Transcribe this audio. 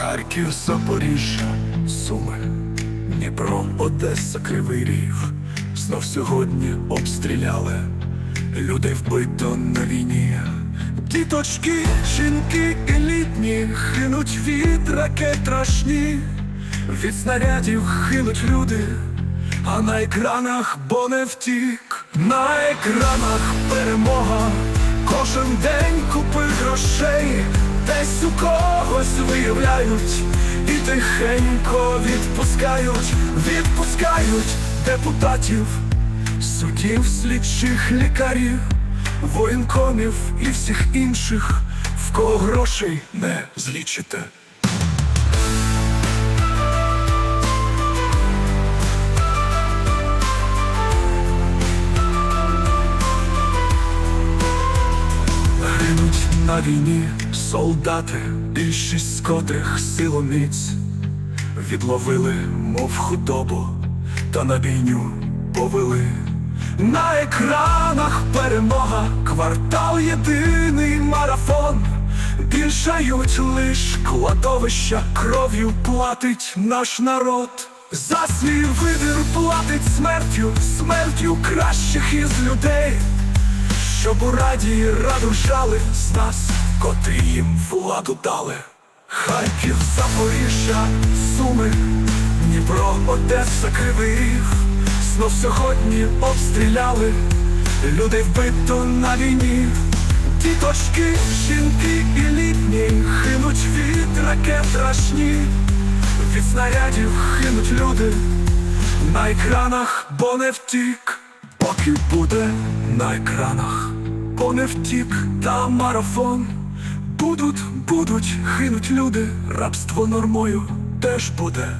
Харків, Запоріжжя, Суми, Дніпро, Одеса, Кривий Ріг. Знов сьогодні обстріляли, людей вбито на війні. Діточки, жінки і літні гинуть від ракет рашні, від снарядів гинуть люди, а на екранах бо не втік. На екранах перемога, кожен день купи десь у когось виявляють і тихенько відпускають, відпускають депутатів, суддів, слідчих лікарів, воєнкомів і всіх інших, в кого грошей не злічите. На війні солдати, більшість з котрих силоміць відловили, мов худобу, та на бійню повели. На екранах перемога, квартал єдиний марафон. Більшають лиш кладовища, кров'ю платить наш народ. За свій вибір платить смертю, смертю кращих із людей. Щоб у раді раду жали з нас, котрі їм владу дали. Харків, Запоріжжя, Суми, Дніпро, Одеса, Кривий Ріг. Знов сьогодні обстріляли, людей вбито на війні. Діточки, жінки і літні гинуть від ракет рашні, від снарядів гинуть люди на екранах, бо не втік, поки буде на екранах, бо не втік, та марафон. Будуть, будуть гинуть люди, рабство нормою теж буде.